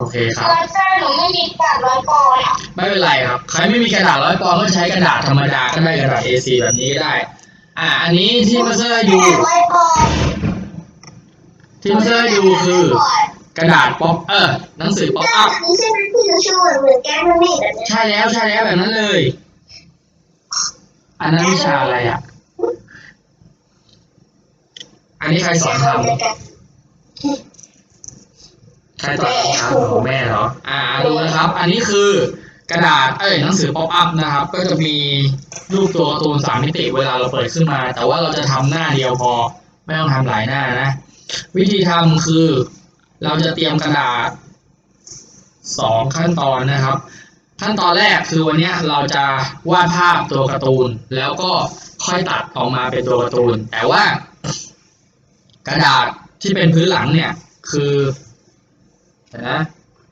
โอเคครับร้อยเปอร์หนูไม่มีกระดาษร้อยปอนด์อะไม่เป็นไรครับ ใครไม่มีกระดาษร้อยปอนด์ก็ใช้กระดาษธรรมดาก็ได้กระดาษ A4 แบบนี้ก็ได้ อ่า อันนี้ที่มาเซอร์อยู่ร้อยปอนด์ที่มาเซอร์อยู่คือกระดาษป๊อปเออหนังสือป๊อปอัพ นี่ใช่ไหมที่จะช่วยเหมือนแก้ไม่มีแบบนี้ใช่แล้วใช่แล้วแบบนั้นเลย อันนั้นวิชาอะไรอะ อันนี้ใครสอนทำ ใครตอบคำถามของแม่เหรออ่าดูนะครับ อันนี้คือกระดาษเอ้ยหนังสือป๊อปอัพนะครับ ก็จะมีรูปตัวการ์ตูนสามมิติเวลาเราเปิดขึ้นมา แต่ว่าเราจะทำหน้าเดียวพอ ไม่ต้องทำหลายหน้านะ วิธีทำคือ เราจะเตรียมกระดาษสองขั้นตอนนะครับ ขั้นตอนแรกคือวันนี้เราจะวาดภาพตัวการ์ตูน แล้วก็ค่อยตัดออกมาเป็นตัวการ์ตูน แต่ว่ากระดาษที่เป็นพื้นหลังเนี่ย คือ นนะ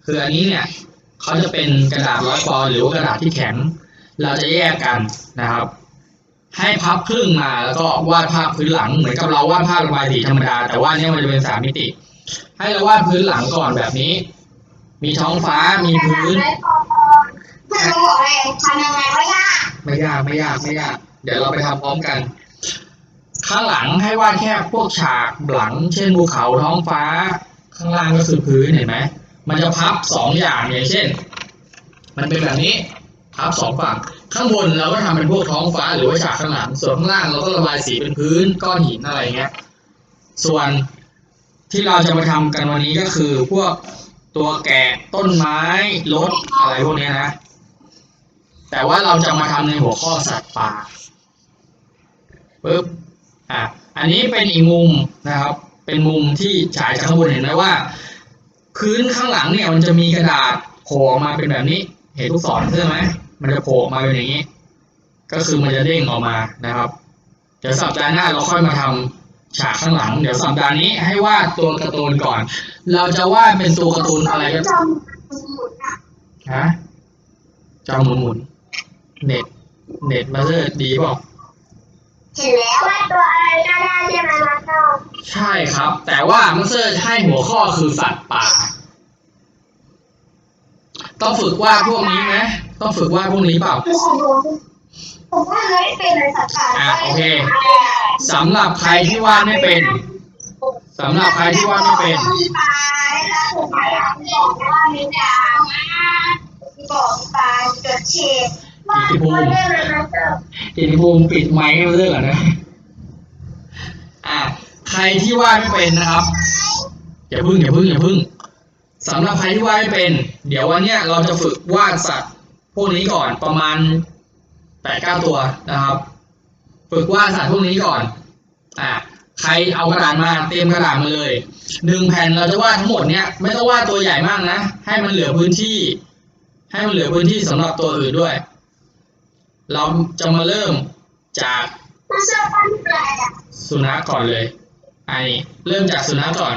คืออันนี้เนี่ยเขาจะเป็นกระดาษร้อยปอนด์หรือว่ากระดาษที่แข็ง เราจะแยกกันนะครับ ให้พับครึ่งมาแล้วก็วาดภาพพื้นหลังเหมือนกับเราวาดภาพระบายสีธรรมดา แต่ว่าเนี่ยมันจะเป็นสามมิติ ให้เราวาดพื้นหลังก่อนแบบนี้ มีท้องฟ้ามีพื้นร้อยปอนด์เพื่อนหนูบอกเลยทำยังไงก็ยากไม่ยากไม่ยากไม่ยาก เดี๋ยวเราไปทำพร้อมกันข้างหลังให้วาดแค่พวกฉากหลัง เช่นภูเขาท้องฟ้า ข้างล่างก็คือพื้นเห็นไหมมันจะพับสองอย่างอย่างเช่น มันเป็นแบบนี้พับสองฝั่งข้างบนเราก็ทำเป็นพวกท้องฟ้าหรือว่าฉากข้างหลังส่วนข้างล่างเราก็ระบายสีเป็นพื้นก้อนหินอะไรเงี้ยส่วนที่เราจะมาทำกันวันนี้ก็คือพวกตัวแกะต้นไม้รถอะไรพวกนี้นะ แต่ว่าเราจะมาทำในหัวข้อสัตว์ป่าปึ๊บอะอันนี้เป็นอีกมุมนะครับ เป็นมุมที่ฉายจากข้างบนเห็นไหมว่า พื้นข้างหลังเนี่ยมันจะมีกระดาษโผล่ออกมาเป็นแบบนี้ เห็นลูกศรใช่ไหมมันจะโผล่ออกมาเป็นอย่างนี้ ก็คือมันจะเด้งออกมานะครับ เดี๋ยวสัปดาห์หน้าเราค่อยมาทำฉากข้างหลัง เดี๋ยวสัปดาห์นี้ให้วาดตัวการ์ตูนก่อน เราจะวาดเป็นตัวการ์ตูนอะไรกันจอมหมุนอะฮะจอหมุนหมุนเน็ตเน็ตมาเตอร์ดีเปล่า เห็นแล้วว่าตัวอะไรก็ได้ใช่ไหมมาโต้ใช่ครับ แต่ว่ามาสเตอร์ให้หัวข้อคือสัตว์ป่า ต้องฝึกวาดพวกนี้ไหมต้องฝึกวาดพวกนี้เปล่า คือของผมผมว่าไม่เป็นเลยสัตว์ป่าอะโอเค สำหรับใครที่วาดไม่เป็นสำหรับใครที่วาดไม่เป็น มีปลาแล้วผมพยายามบอกว่ามีดาวบอกปลาเกิดเชฟ ว่าไม่ได้เลยนะเจ้ากิติภูมิปิดไมค์ให้มาสเตอร์ก่อนนะอะใครที่วาดไม่เป็นนะครับอย่าพึ่งอย่าพึ่งอย่าพึ่งสำหรับใครที่วาดไม่เป็น เดี๋ยววันเนี้ยเราจะฝึกวาดสัตว์พวกนี้ก่อนประมาณแปดเก้าตัวนะครับ ฝึกวาดสัตว์พวกนี้ก่อนอะใครเอากระดาษมาเตรียมกระดาษมาเลยหนึ่งแผ่นเราจะวาดทั้งหมดเนี้ยไม่ต้องวาดตัวใหญ่มากนะ ให้มันเหลือพื้นที่ ให้มันเหลือพื้นที่สำหรับตัวอื่นด้วย เราจะมาเริ่มจากสุนัขก่อนเลยอันนี้เริ่มจากสุนัขก่อน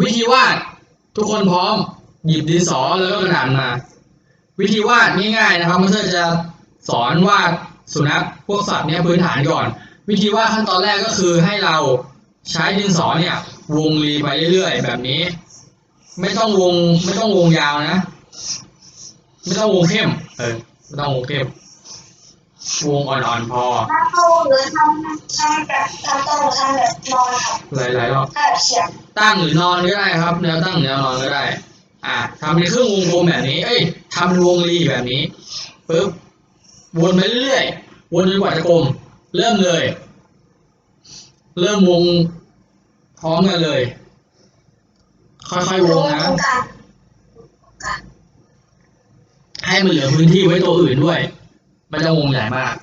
วิธีวาดทุกคนพร้อม หยิบดินสอแล้วก็กระดาษมา วิธีวาดง่ายๆนะครับมันจะสอนวาดสุนัขพวกสัตว์เนี่ยพื้นฐานก่อน วิธีวาดขั้นตอนแรกก็คือให้เราใช้ดินสอเนี่ยวงรีไปเรื่อยๆ แบบนี้ ไม่ต้องวงไม่ต้องวงยาวนะ ไม่ต้องวงเข้ม เออ ต้องวงเข้มวงอ่อนๆพอถ้าโตหรือทำทำแบบทำโตหรือทำแบบนอนครับหลายๆรอบถ้าแบบเฉียบตั้งหรือนอนก็ได้ครับแนวตั้งแนวนอนก็ได้ อ่าทำเป็นเครื่องวงกลมแบบนี้ เอ้ยทำวงรีแบบนี้ปึ๊บวนไปเรื่อยๆวนจนกว่าจะกลม เริ่มเลย เริ่มวงพร้อมกันเลย ค่อยๆวงนะ ให้มันเหลือพื้นที่ไว้ตัวอื่นด้วยไม่ต้องวงใหญ่มาก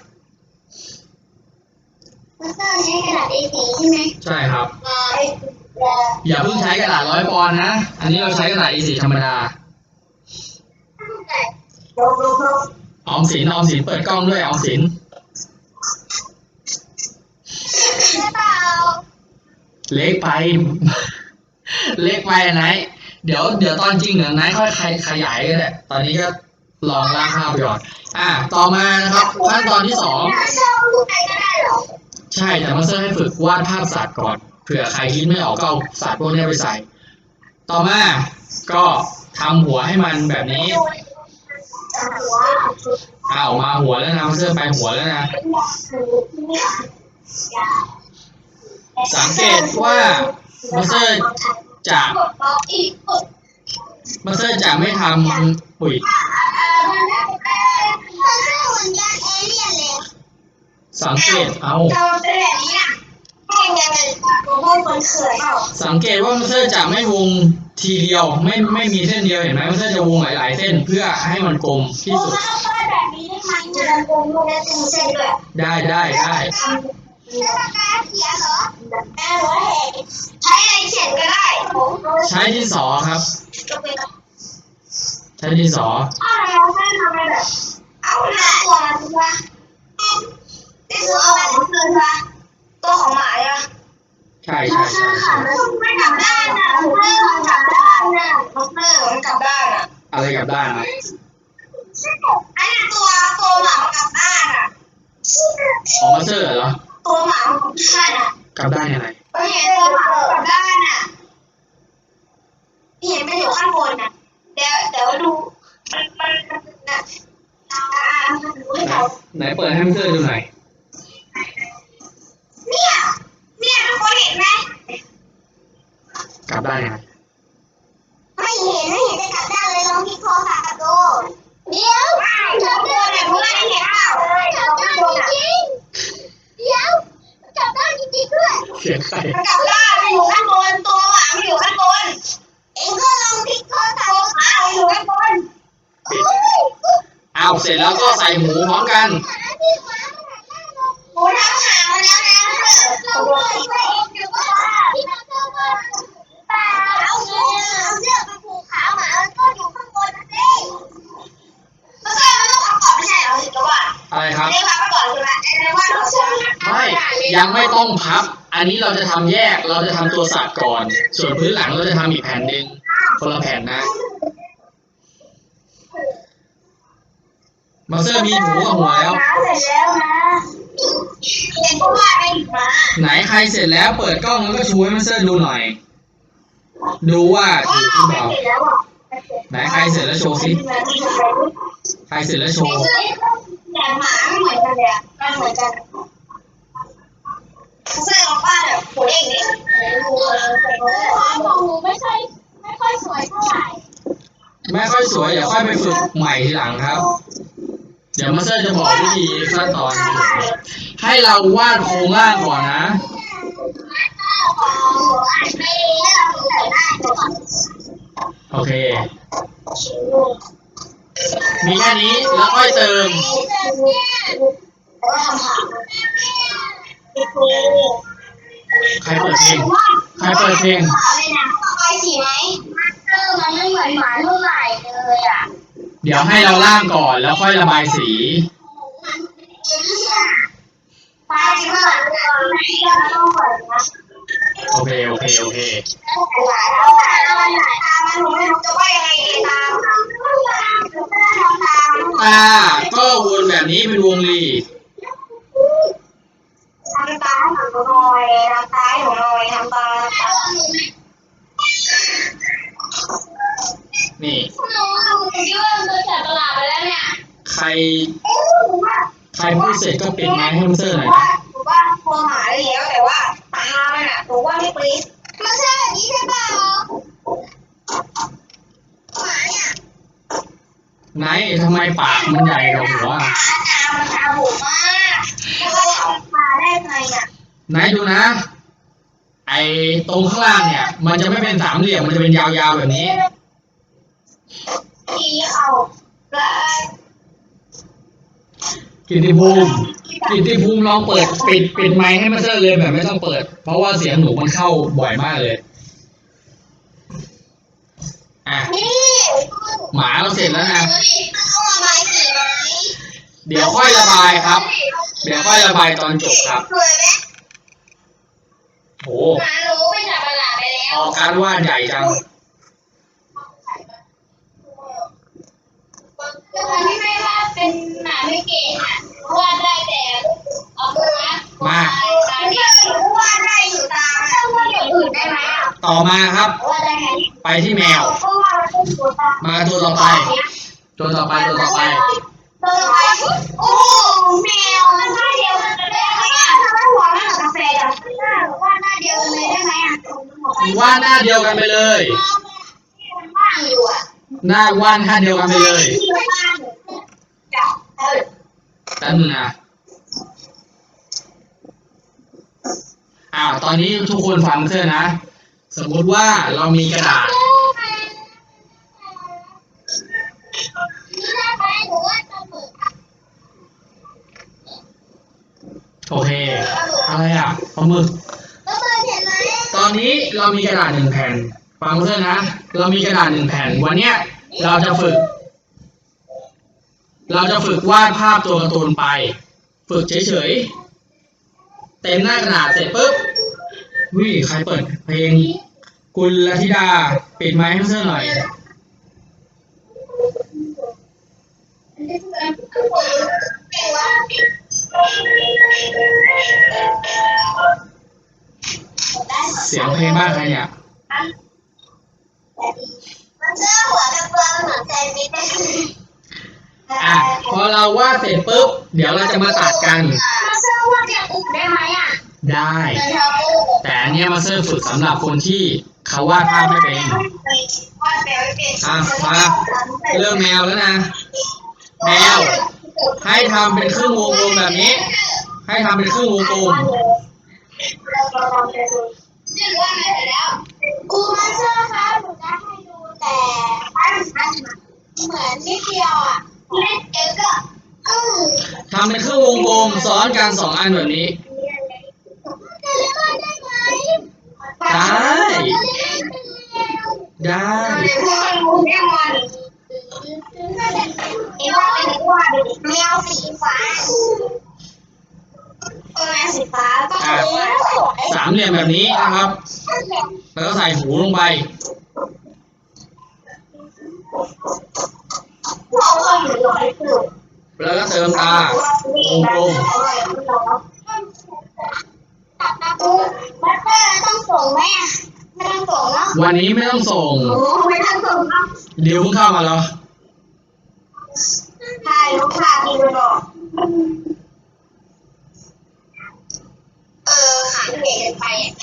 มาสเตอร์ใช้กระดาษ A4 ใช่ไหมใช่ครับเอ่อเอ่ออย่าเพิ่งใช้กระดาษร้อยปอนด์นะ อันนี้เราใช้กระดาษ A4 ธรรมดาลบลบลบออมสินออมสินเปิดกล้องด้วยออมสิน ใช่เปล่าเล็กไป เล็กไปไหน เดี๋ยวเดี๋ยวตอนจริงเดี๋ยวไหนค่อยขยขยายก็ได้ ตอนนี้ก็ ลองล่างภาพไปก่อนอะต่อมานะครับขั้นตอนที่สองถ้าชอบลูกใครก็ได้หรอ ใช่แต่มาสเตอร์ให้ฝึกวาดภาพสัตว์ก่อนเผื่อใครคิดไม่ออกก็เอาสัตว์พวกนี้ไปใส่ ต่อมาก็ทำหัวให้มันแบบนี้หัวอ้าวมาหัวแล้วนะมาสเตอร์ไปหัวแล้วนะ สังเกตว่ามาสเตอร์จะมาสเตอร์จะไม่ทำปุ๋ย สังเกตเอาเราเป็นแบบนี้อะให้ยังไงผมว่าคนเขินเปล่าสังเกตว่ามาสเตอร์จะไม่วงทีเดียวไม่ไม่มีเส้นเดียวเห็นไหมมาสเตอร์จะวงหลายๆเส้นเพื่อให้มันกลมที่สุดถ้าป้ายแบบนี้ได้ไหมจะดันโกงลูกและตีเส้นด้วยได้ได้ได้ทำแล้วปากกาเขียนเหรอแม่หัวแหกใช้อะไรเขียนก็ได้ผมใช้ดินสอครับจะเป็นใช้ดินสออะไรเราแค่ทำอะไรแบบเอาหน้าตัวมันถูกปะ นี่คือเอาแบบนี้เลยปะตัวของหมาอะใช่ใช่ใช่ใช่ไม่กลับด้านอะมันเริ่มกลับด้านอะมันเริ่มมันกลับด้านอะอะไรกับด้านครับไอ้เนี่ยตัวตัวหมามันกลับด้านอะของมาสเตอร์เหรอตัวหมามันใช่อะกลับด้านยังไงเฮ้ยตัวหมามันกลับด้านอะเห็นมันอยู่ข้างบนอะเดี๋ยวเดี๋ยวดูมันมันมันอะอ่ามันดูให้ไหนเราไหนเปิดให้มาสเตอร์ดูหน่อยเนี่ย เสร็จแล้วก็ใส่หมูพร้อมกัน หมูทั้งหางมันแล้วนะเราเลยช่วยเองอยู่ว่าที่มันเอมาเรื่อาเชือกไปผูกขาหมามันก็อยู่ข้างบนนั่นเองแล้วก็มันต้องพักก่อนไม่ใช่เหรอถึงจะว่าอะไรครับไม่ได้พักก่อนใช่ไหมไอ้ว่าเราเชือกไม่ยังไม่ต้องพับ อันนี้เราจะทำแยกเราจะทำตัวสัตว์ก่อน ส่วนพื้นหลังเราจะทำอีกแผ่นหนึ่งคนละแผ่นนะ มาเตอร์มีหมูกับหัวแล้วเสร็จแล้วนะเห็นก็ว่าไปอีกมาไหนใครเสร็จแล้วเปิดกล้องแล้วก็ชูให้มาเตอร์ดูหน่อย ดูว่าถูกหรือเปล่าไหนใครเสร็จแล้วโชว์สิ ใครเสร็จแล้วโชว์ แต่หมาไม่เหมือนกันเลยอะมันเหมือนกันเสื้อของป้าแบบหัวเองนี่ของหนูไม่ใช่ไม่ค่อยสวยเท่าไหร่ ไม่ค่อยสวยเดี๋ยวค่อยไปฝึกใหม่ทีหลังครับ เดี๋ยวมาสเตอร์จะบอกวิธีขั้นตอน ให้เราวาดโครงร่างก่อนนะโอเค มีแค่นี้แล้วค่อยเติมใครเปิดเพลงใครเปิดเพลงไปสีไหม ดี๋ยวให้เราล่างก่อนแล้วค่อยระบายสี โอเค โอเค โอเคตามันหลายตามันหนูไม่รู้จะว่ายังไงดีตามตามตามตา ก็วนแบบนี้เป็นวงรีทำตาให้หนูหน่อยทำตาให้หนูหน่อยทำตา นี่หนูหนูคิดว่ามันแสบประหลาดไปแล้วเนี่ยใคร ใครพูดเสร็จก็ปิดไม้ให้มาสเตอร์หน่อยว่านะหนูว่าตัวหมาได้แล้วแต่ว่าตามันอะหนูว่าไม่ปรี๊ดมันใช่แบบนี้ใช่เปล่าหมาเนี่ยไหนทำไมปากมันใหญ่กว่าหัวตาตามันตาบุ๋มมากเราทำตาได้ไงอะไหนดูนะ ไอ้ตรงข้างล่างเนี่ย มันจะไม่เป็นสามเหลี่ยมมันจะเป็นยาวๆแบบนี้ ทีเอาแล้วกิตติภูมิกิตติภูมิลองเปิดปิดปิดไมค์ให้มาสเตอร์เลยแบบไม่ต้องเปิด เพราะว่าเสียงหนูมันเข้าบ่อยมากเลยอะนี่หมาเราเสร็จแล้วนะดูดิมันเข้ามาไม้สีไม้เดี๋ยวค่อยระบายครับ เดี๋ยวค่อยระบายตอนจบครับสวยไหมโหหมารู้ไม่จับประหลาดไปแล้อว อกการวาดใหญ่จัง แต่คนที่ไม่ว่าเป็นหมาไม่เก่งอะวาดได้แต่เอาตัวนะมาตาเนี่ยวาดได้อยู่ตามแต่วาดอย่างอื่นได้ไหมอะต่อมาครับ วาดได้แค่นี้ไปที่แมวเพราะว่าเราเป็นตัวตามาตัวต่อไปตัวต่อไปตัวต่อไป ตัวต่อไปโอ้แมวมันหน้าเดียวกันเลยได้ไหมอะทำไมหัวมันเหมือนกาแฟอะหน้าว่าหน้าเดียวกันเลยได้ไหมอะวาดหน้าเดียวกันไปเลยมันว่างอยู่อะ หน้าวาดหน้าเดียวกันไปเลยที่มันว่างอยู่จ้ะเออแป๊บนึงนะอ้าวตอนนี้ทุกคนฟังเถอะนะ สมมุติว่าเรามีกระดาษนี่ได้ไหมหรือว่าจะเหมือนโอเค อะไรอะปลาหมึกแล้วเบอร์เห็นไหมตอนนี้เรามีกระดาษหนึ่งแผ่น ฟังเพื่อนนะ เรามีกระดาษหนึ่งแผ่น วันเนี้ยเราจะฝึก เราจะฝึกวาดภาพตัวการ์ตูนไป ฝึกเฉยๆ เต็มหน้ากระดาษเสร็จปุ๊บวิใครเปิดเพลง กุลธิดา ปิดไมค์ให้เพื่อนหน่อยเก่งวะเสียงเพลงบ้างใครเนี่ย มันเสื้อหัวกับตัวมันเหมือนแซนด์วิชเลยอะพอเราวาดเสร็จปุ๊บ เดี๋ยวเราจะมาตัดกันมันเสื้อว่าเก็บอุบได้ไหมอะได้ เดินเท้าปูแต่อันเนี้ยมาเซอร์ฝึกสำหรับคนที่เขาวาดภาพไม่เป็น วาดแมวไม่เป็นอะมา เริ่มแมวแล้วนะ แมว ให้ทำเป็นครึ่งวงกลมแบบนี้ ให้ทำเป็นครึ่งวงกลม เรียก ว่าอะไรแล้วครูมาเซอร์ครับหนูจะให้ดูแต่อันอันเหมือนนิดเดียวอะเล็กเอ็กก็อือทำเป็นเครึ่องวงกลมซ้อนกันสองอันแบบนี้ จะเรียกว่าได้ไหมได้ ได้เรียว่างูเรียกมันเรียกว่าเป็นว่าแมวสีฟ้า เออแมวสีฟ้าก็สวยสามเหลี่ยมแบบนี้นะครับ แล้วก็ใส่หูลงไปเราเคยอยู่หลายกลุ่มแล้วก็เติมตาวงกลมตัดตาตูบัตเตอร์ต้องส่งไหมอะไม่ต้องส่งเนาะวันนี้ไม่ต้องส่งโอ้ไม่ต้องส่งเนาะเดี๋ยวเพิ่งเข้ามาแล้วใช่ลูกค้าที่ไปบอกเออ หางเด็กกันไปอะ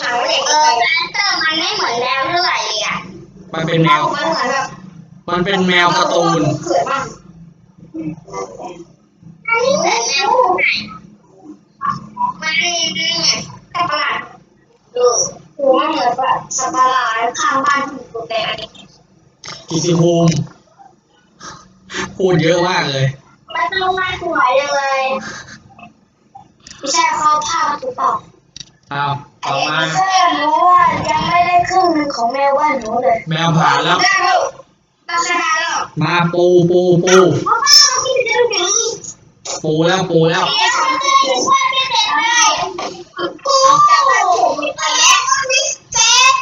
หางเด็กเออบัตเตอร์มันไม่เหมือนแมวเท่าไหร่เลยอะมันเป็นแมว มันเหมือนแบบมันเป็นแมวการ์ตูนเขินมากอันนี้เหมือนแมวตรงไหนมันนี่ไงสัตว์ประหลาดเออโหมันเหมือนแบบสัตว์ประหลาดข้างบ้านถูกตัวแต่อันนี้กิติภูมิพูดเยอะมากเลย มันต้องมาสวยจังเลย ไม่ใช่เขาพามาถูกต้องเอาต่อมาเสื้อหนูว่ายังไม่ได้ครึ่งหนึงของแมวบ้านหนูเลย แมวผ่านแล้ว ได้แล้วราคาแล้วมาปูปูปูพ่อป้าที่เรื่องนี้ปูแล้วปูแล้วเอ๊ะทำไมถึงว่าไม่เสร็จได้กูแต่ว่าผมมีไปแล้วไม่เสร็จ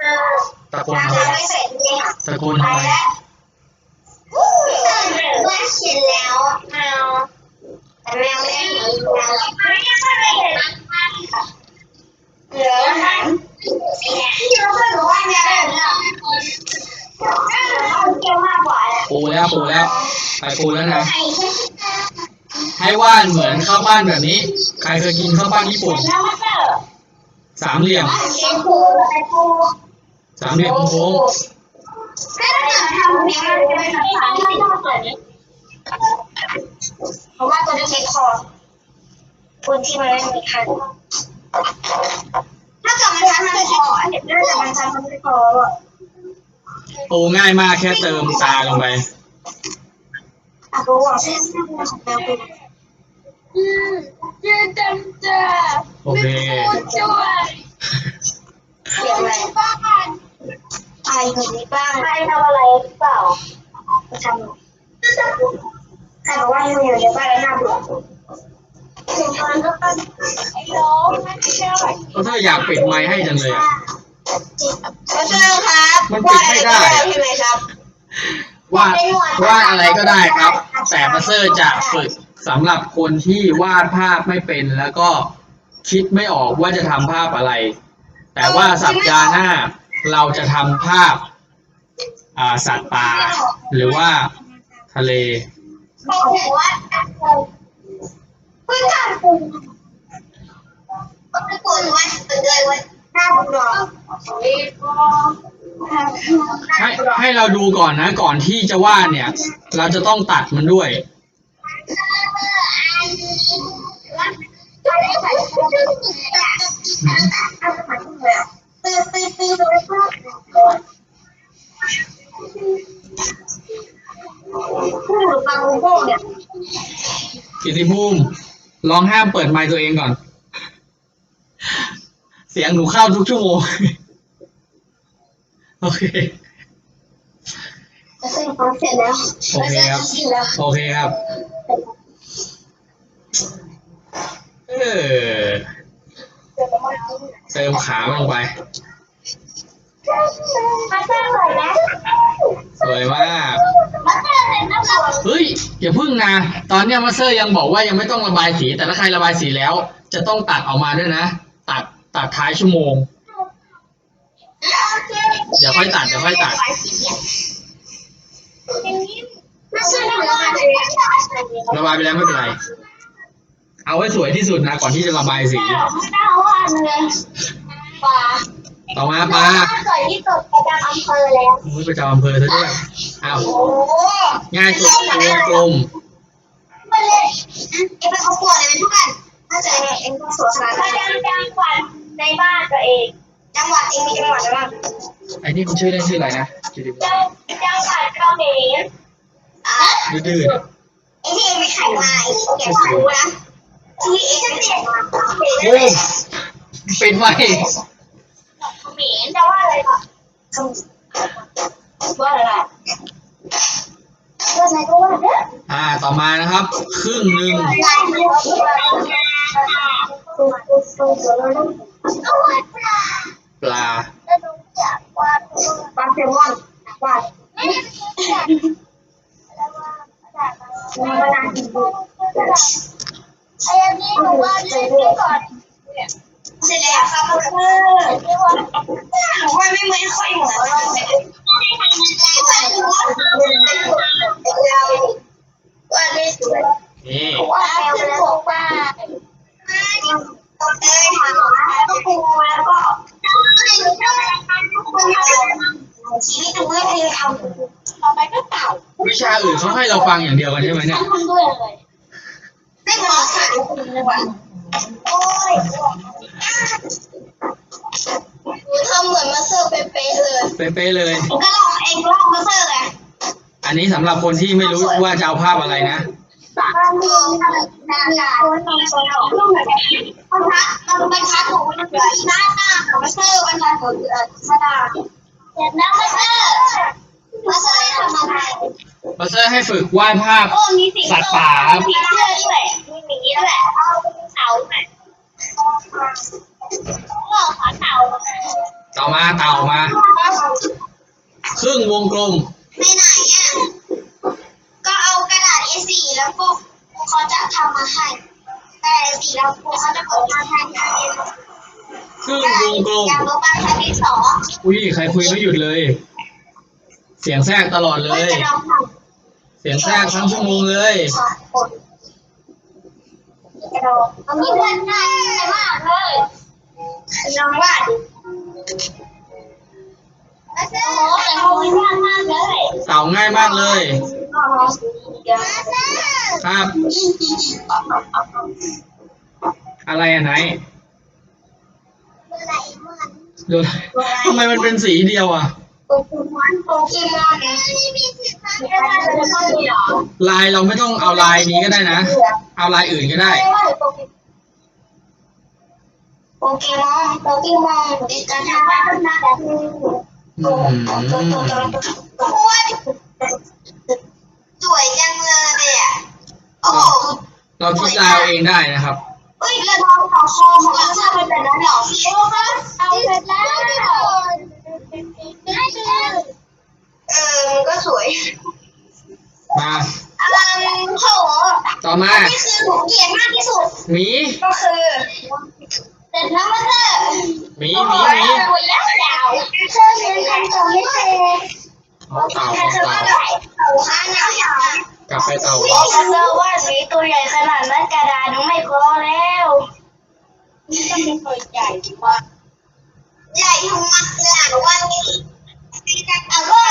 เออตะโกนทำทำไมไม่เสร็จจริงๆอะตะโกนไปทำไมแล้วอู้ว่าเขียนแล้วแม ปูแล้วปูแล้ว ไปปูแล้วนะ ให้ว่าดเหมือนข้าวปั้นแบบนี้ ใครเคยกินข้าวปั้นญี่ปุ่น สามเหลี่ยม สามเหลี่ยมโค้งถ้าเราทำนี้มันจะเป็นสัตว์ที่ไม่ชอบตัวนี้เพราะว่า ตัวนี้ใช้คอคนที่มันไม่มีคันถ้าเกิดมันทันมันคออันเด็กถ้าเกิดมันทันมันไม่คออะปูง่ายมากแค่เติมตาลงไปอะรู้ว่าเส้นเส้นของแมวเป็นอืมเจ๊จำจ้าโอเคช่วยเสียงอะไรบ้างใครอยู่ในบ้านใครทำอะไรหรือเปล่าทำ ใครบอกว่าอยู่อยู่ในบ้านแล้วน่าเบื่อเสียงมันก็เป็นไอ้น้องไม่ใช่ก็ถ้าอยากปิดไมค์ให้จังเลยอะก็เชิญครับมันปิดไม่ได้ใช่ไหมครับวาดวาดอะไรก็ได้ครับ แต่มาสเซอร์จะฝึกสำหรับคนที่วาดภาพไม่เป็นแล้วก็คิดไม่ออกว่าจะทำภาพอะไร แต่ว่าสัปดาห์หน้าเราจะทำภาพอ่าสัตว์ป่าหรือว่าทะเลเขา บอกว่าเพื่อนกันปูก็ไม่กลัวว่าจะเลยว่าหน้าบุญหรอให้ให้เราดูก่อนนะ ก่อนที่จะวาดเนี่ย เราจะต้องตัดมันด้วย ตื่นตื่นเลยพ่อพูดฟังโง่เนี่ยกิติภูมิลองห้ามเปิดไมค์ตัวเองก่อน เสียงหนูเข้าทุกชั่วโมง โอเคจะเสร็จแล้วเสร็จแล้วโอเคครับเสร็จแล้วโอเคครับ เออเติมขาลงไปมาเจอเลยนะสวยมากมาเจอ เฮ้ยอย่าพึ่งนะตอนเนี้ยมาสเตอร์ยังบอกว่ายังไม่ต้องระบายสี แต่ถ้าใครระบายสีแล้ว จะต้องตัดออกมาด้วยนะ ตัดตัดท้ายชั่วโมง เดี๋ยวค่อยตัดเดี๋ยวค่อยตัด มาเจอแล้วระบายไปแล้วไม่เป็นไร เอาไว้สวยที่สุดนะก่อนที่จะระบายสี ไม่ได้ว่าเลยปลา ต่อมาปลาสวยที่สุดประจำอำเภอแล้วโอ้ยประจำอำเภอซะด้วยอ้าวโอ้ง่ายสุดวงกลมมาเลยเอ็งเป็นครอบครัวเลยเป็นทุกคนถ้าเจอเอ็งต้องสวยขนาดนั้นจังหวัดในบ้านตัวเอง จังหวัดเอ็งมีจังหวัดอะไรบ้างไอ้นี่มันชื่อเล่นชื่ออะไรนะกิติพจังจังหวัดเขมรอะงดื้อๆเนี่ยไอ้ที่เอ็งไปไข่มาไอ้ที่แกไม่รู้นะที่เอ็งไปไข่มาโอ้ยปิดไว้เข มรจะว่าอะไรก่อนว่าอะไรว่าอะไรก็ว่าเด้ออ่า ต่อมานะครับ ครึ่งหนึ่งปลาปลาแซลมอนวาดไม่ได้จากมันนี้หนูวาเลยนี่ก่อน เสร็จแล้วครับเพื่อนหนูว่าไม่เหมือนค่อยเหมือนว่าได้สวยนี่ว่าคือบอกว่าตกเลยค่ะก็ครูแล้วก็ชีวิตกูไม่เคยทำต่อไปก็เต่าวิชาอื่นเขาให้เราฟังอย่างเดียวกันใช่ไหมเนี่ยทำด้วยเลยไม่หมอค่ะ ป๊ะๆเลย ก็ลองเองลองมาเซอร์ไงอันนี้สำหรับคนที่ไม่รู้ว่าจะเอาภาพอะไรนะบ้านเมืองนานๆคนนอนคนนอนลูกแบบบรรทัดบรรทัดของมันเหลือหน้าหน้าของมาเซอร์บรรทัดของเออชดาเสร็จแล้วมาเซอร์มาเซอร์ทำอะไรมาสเตอร์ให้ฝึกวาดภาพ โอ้มีสีสัตว์ป่าครับ มีเสื้อด้วยมีหมีด้วยเต่าด้วยหลอกขอเต่า ต่อมาเต่ามา ครึ่งวงกลมไปไหนอะ ก็เอากระดาษ A4 แล้วก็เขาจะทำมาให้กระดาษ A4 แล้วเขาจะกดมาให้ให้เองครึ่งวงกลมอยากรู้บ้างใช้ดินสออุ้ยใครคุยไม่หยุดเลย เสียงแทรกตลอดเลเฮ้ยยจะลองทเสียงแทรกทั้งชั่วโมงเลยำขอกดจะลองเอามีเพื่อนง่ายมากเลยลองวาด ดิโอ้โหแต่โหยากมากเลยเต่าง่ายมากเลย ครับ อะไรอะไหนดูทำไมมันเป็นสีเดียวอะ โปเกมอนโปเกมอนลายเราไม่ต้องเอาลายนี้ก็ได้นะ เอาลายอื่นก็ได้โปเกมอน โปเกมอนดิฉันทำได้ตั้งแต่คืออืมโอ้ยสวยจังเลยอะโอ้โหเราคิดลายเอาเองได้นะครับเฮ้ยแล้วทองของคอของเราจะเป็นแบบนั้นเหรอพี่โอ้คะเอาเสร็จแล้วเออมันก็สวยมาอะไรโหต่อมานี่คือหนูเกลียดมากที่สุดหมีก็คือ เสร็จแล้วมาเถอะหมีหมีหมีตัวยาวยาวเธอเรียนทำตัวไม่เสร็จเอาเต่าเอาอว่าเต่าเต่าข้าหนาวกลับไปเต่าเธอว่าสีตัวใหญ่ขนาดนั้นกระดาษยังไม่พอแล้วนี่ต้องเป็นตัวใหญ่มาใหญ่ทำไมล่ะว่านี่เอาก็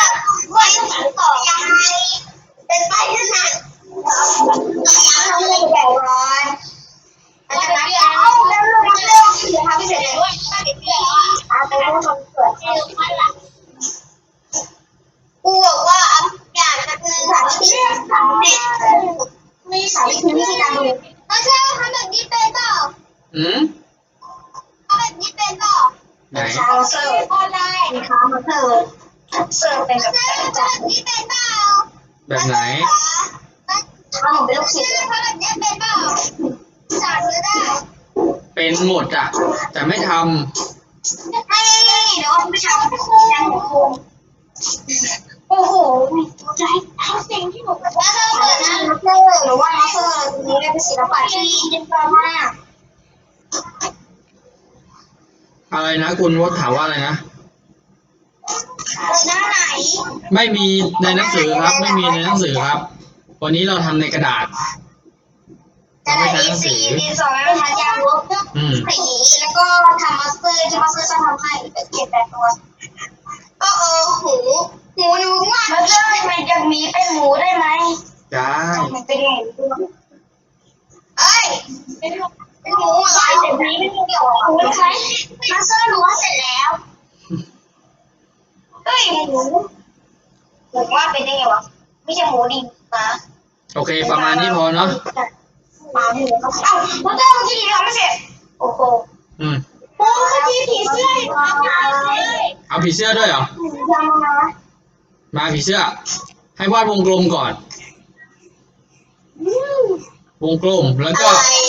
อะไรนะคุณวดถามว่าอะไรนะ หน้าไหน ไม่มีในหนังสือครับ ไม่มีในหนังสือครับ วันนี้เราทำในกระดาษจะได้ดีสีดีสองแล้วทายางลบอืม สีแล้วก็ทำมาสเตอร์ที่มาสเตอร์จะทำให้เป็นเก็บแบบตัว ก็เออหูหูหนูว่ามาสเตอร์เป็นจากหมีเป็นหมูได้ไหมได้ มันเป็นไงเอ้ยเป็น เป็นหมูอะไรเป็นหมีเป็นเกี่ยวกับหมูไหมมาสเตอร์หนูว่าเสร็จแล้วเฮ้ยหมูหมูว่าเป็นยังไงวะไม่ใช่หมูดินะโอเค ประมาณนี้พอเนาะมาหมูครับเอ้ามาเตอร์เมื่อกี้ทำไม่เสร็จโอ้โหอืมโอ้เมื่อกี้ผีเสื้ออยู่ข้างในเลยเอาผีเสื้อด้วยเหรอยังนะมาผีเสื้อ ให้วาดวงกลมก่อนอืมวงกลมแล้วอะก็ไรก็มันก็ผิดอยู่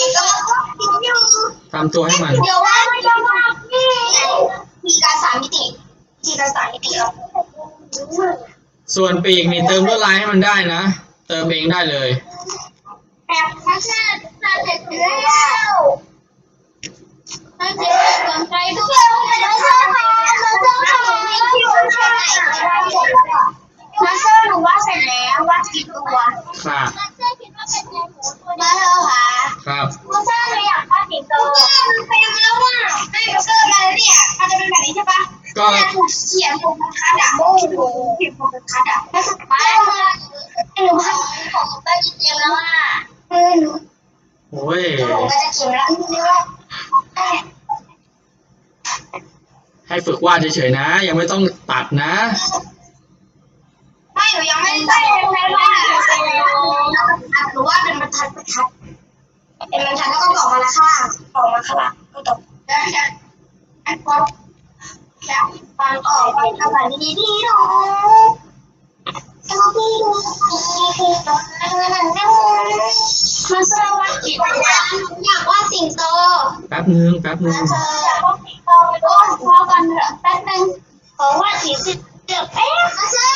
ทำตัวให้มัน เดี๋ยวว่าไม่ต้องมานี่มีการสามมิติมีการสามมิติครับส่วนปีกนี่เติมลวดลายให้มันได้นะ เติมเองได้เลย แบบพัชนาจะเสร็จแล้วถ้าเสร็จสนใจทุกคนมาเซอร์ค่ะมาเซอร์ค่ะมาเซอร์ค่ะมาเซอร์หนูว่าเสร็จแล้วว่ากี่ตัวครับมาเซอร์คิดว่าเป็นไงหมูตัวมาเซอร์ค่ะครับมาเซอร์เลยอยากวาดสิงโตมันไปดูแล้วว่าไม่มาเซอร์มาแล้วเนี่ยมันจะเป็นแบบนี้ใช่ปะก็เนี่ยถูกเขียนผมเป็นคัดอะโอ้โหเขียนผมเป็นคัดอะแล้วสุดท้ายหนูว่าผมก็จะเต็มแล้วอะเออหนูโอ้ยผมก็จะเขียนแล้วนี่ว่าให้ฝึกวาดเฉยๆนะ ยังไม่ต้องตัดนะ ทัดบรรทัดเป็นบรรทัดแล้วก็ต่อมาละข้างล่างต่อมาข้างล่างก็ต่อได้ได้อันพอแล้วฟังออกไปกระบาดดีดีๆเนาะก็พี่ดูพี่พี่ตอนนั้นนั่งมาสวัสดีอยากว่าสิงโตแป๊บนึงแป๊บนึงเธออยากว่าสิงโตไปก็พอกันเถอะแป๊บนึงขอว่าสีสิเดือบเอ๊ะมาเซอ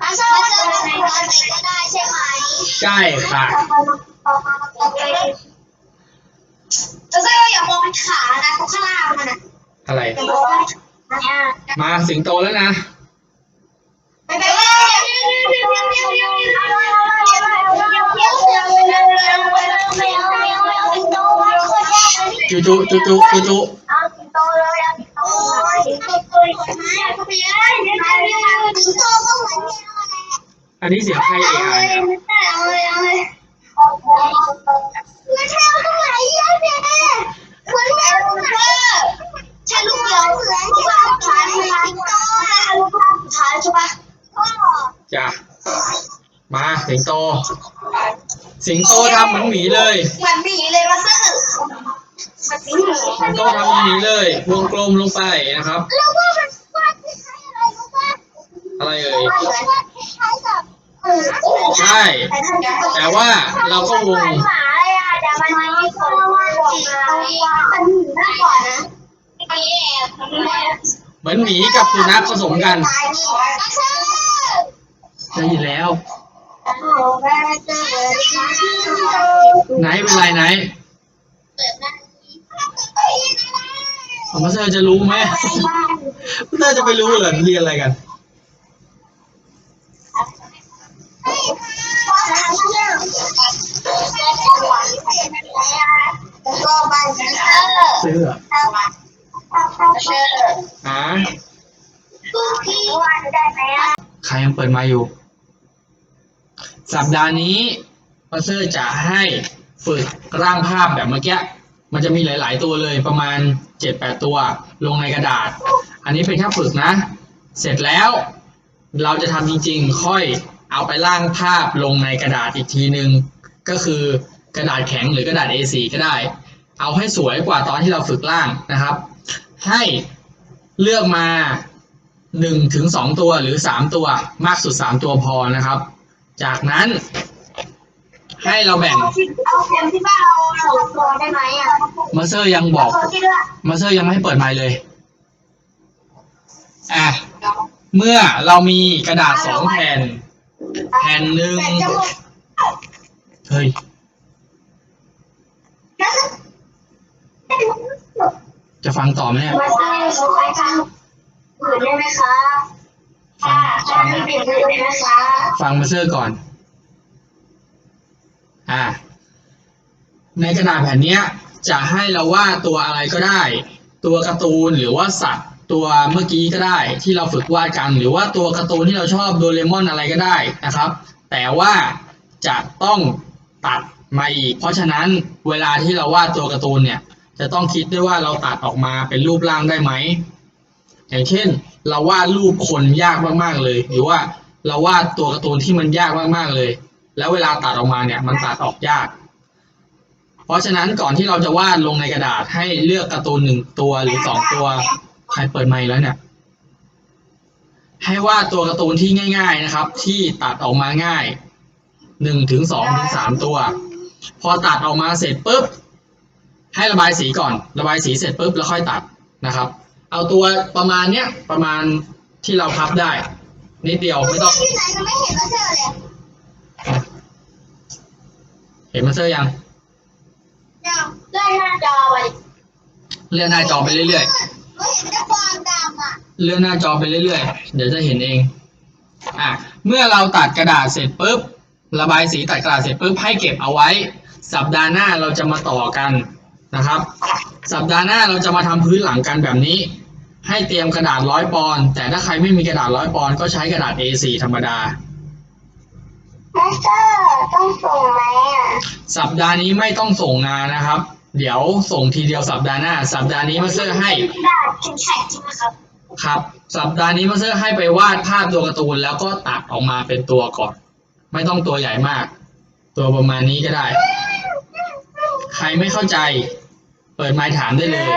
ร์มาเซอร์มาเซอร์เป็นคนไหนก็ได้ใช่ไหมใช่ค่ะมาเซอร์อย่ามองขานะเขาข้างล่างมันอะอะไร อย่ามองอะมาสิงโตแล้วนะไปไปไปสิงโตมันโคตรแย่จุจุจุจุจุจุ นนี้เสียงใครเอ่ยอ่านเนี่ยเอาเลยเอาเลยแล้วแมวตรงไหนยะเนี่ยเหมือนแมวตรงไหนฉันลูกเดียวเหมือนที่ว่าสุดท้ายใช่ไหมสิงโตอะลูกภาพสุดท้ายใช่ปะก็จ้ะมาสิงโต สิงโตทำเหมือนหมีเลยเหมือนหมีเลยมาซื้อมันสีหมีสิงโตทำเหมือนหมีเลย วงกลมลงไปนะครับ แต่ว่าเราก็วงหมาเลยอะแต่มันมีคนวาดสีตัวมันหมีมากกว่านะไอ้แอบเหมือนหมีกับสุนัขผสมกันตายนี่มาซื้อได้ยินแล้วโอ้แม่เจอเลยไหนเป็นไรไหนเปิดหน้าของมาสเตอร์จะรู้ไหมมาสเตอร์จะไปรู้เหรอเรียนอะไรกัน ก็บันเออซื้อเหรอเชื่ออ่าคุกกี้วันได้ไหมอะใครยังเปิดมาอยู่ สัปดาห์นี้มาสเตอร์จะให้ฝึกร่างภาพแบบเมื่อกี้ มันจะมีหลาย ๆ ตัวเลยประมาณเจ็ดแปดตัว ลงในกระดาษ อันนี้เป็นแค่ฝึกนะ เสร็จแล้ว เราจะทำจริง ๆ ค่อย เอาไปร่างภาพลงในกระดาษอีกทีหนึ่งก็คือกระดาษแข็งหรือกระดาษ A4 ก็ได้ เอาให้สวยกว่าตอนที่เราฝึกร่างนะครับ ให้เลือกมาหนึ่งถึงสองตัวหรือสามตัวมากสุดสามตัวพอนะครับ จากนั้น ให้เราแบ่งเอาเข็มที่บ้านเราสองตัวได้ไหมอะมาเซอร์ยังบอกตัวที่ด้วยมาเซอร์ยังไม่ให้เปิดไมค์เลยอะเมื่อเรามีกระดาษสองแผ่น แผ่นหนึ่งแต่จะหมดเฮ้ยนะจะฟังต่อไหมเนี่ยมาตั้งเขาใครทำอื่นได้ไหมคะฟัค่ะงทำฟังให้เปลี่ยนอื่นได้ไหมคะฟังมาเซอร์ก่อน อ่า ในกระดาษแผ่นเนี้ยจะให้เราวาดตัวอะไรก็ได้ ตัวการ์ตูนหรือว่าสัตว์ ตัวเมื่อกี้ก็ได้ที่เราฝึกวาดกัน หรือว่าตัวการ์ตูนที่เราชอบโดเรมอนอะไรก็ได้นะครับ แต่ว่าจะต้องตัดมาอีก เพราะฉะนั้นเวลาที่เราวาดตัวการ์ตูนเนี่ยจะต้องคิดด้วยว่าเราตัดออกมาเป็นรูปร่างได้ไหมอย่างเช่น เราวาดรูปคนยากมากๆเลย หรือว่าเราวาดตัวการ์ตูนที่มันยากมากๆเลย แล้วเวลาตัดออกมาเนี่ยมันตัดออกยาก เพราะฉะนั้นก่อนที่เราจะวาดลงในกระดาษให้เลือกการ์ตูนหนึ่งตัวหรือสองตัว ใครเปิดไมค์แล้วเนี่ย ให้วาดตัวการ์ตูนที่ง่าย ๆนะครับ ที่ตัดออกมาง่ายหนึ่งถึงสองถึงสามตัว พอตัดออกมาเสร็จปุ๊บให้ระบายสีก่อน ระบายสีเสร็จปุ๊บแล้วค่อยตัดนะครับ เอาตัวประมาณเนี้ยประมาณที่เราพับได้ นิดเดียวไม่ต้องที่ไหนก็ไม่เห็นมาเจอเลยเห็นมาเซอร์ยังยังเลื่อนหน้าจอไปเลื่อนหน้าจอไปเรื่อยก็ เลื่อนหน้าจอไปเรื่อยๆ เดี๋ยวจะเห็นเองอะเมื่อเราตัดกระดาษเสร็จปุ๊บ ระบายสีตัดกระดาษเสร็จปุ๊บให้เก็บเอาไว้ สัปดาห์หน้าเราจะมาต่อกันนะครับ สัปดาห์หน้าเราจะมาทำพื้นหลังกันแบบนี้ ให้เตรียมกระดาษร้อยปอนด์แต่ถ้าใครไม่มีกระดาษร้อยปอนด์ก็ใช้กระดาษ A4 ธรรมดามาสเตอร์ต้องส่งไหมอะสัปดาห์นี้ไม่ต้องส่งงานนะครับ เดี๋ยวส่งทีเดียวสัปดาห์หน้า สัปดาห์นี้มาสเซอร์ให้กระดาษแข็งๆใช่ไหมครับ ครับสัปดาห์นี้มาสเซอร์ให้ไปวาดภาพตัวการ์ตูนแล้วก็ตัดออกมาเป็นตัวก่อน ไม่ต้องตัวใหญ่มาก ตัวประมาณนี้ก็ได้ ใครไม่เข้าใจ เปิดไมค์ถามได้เลย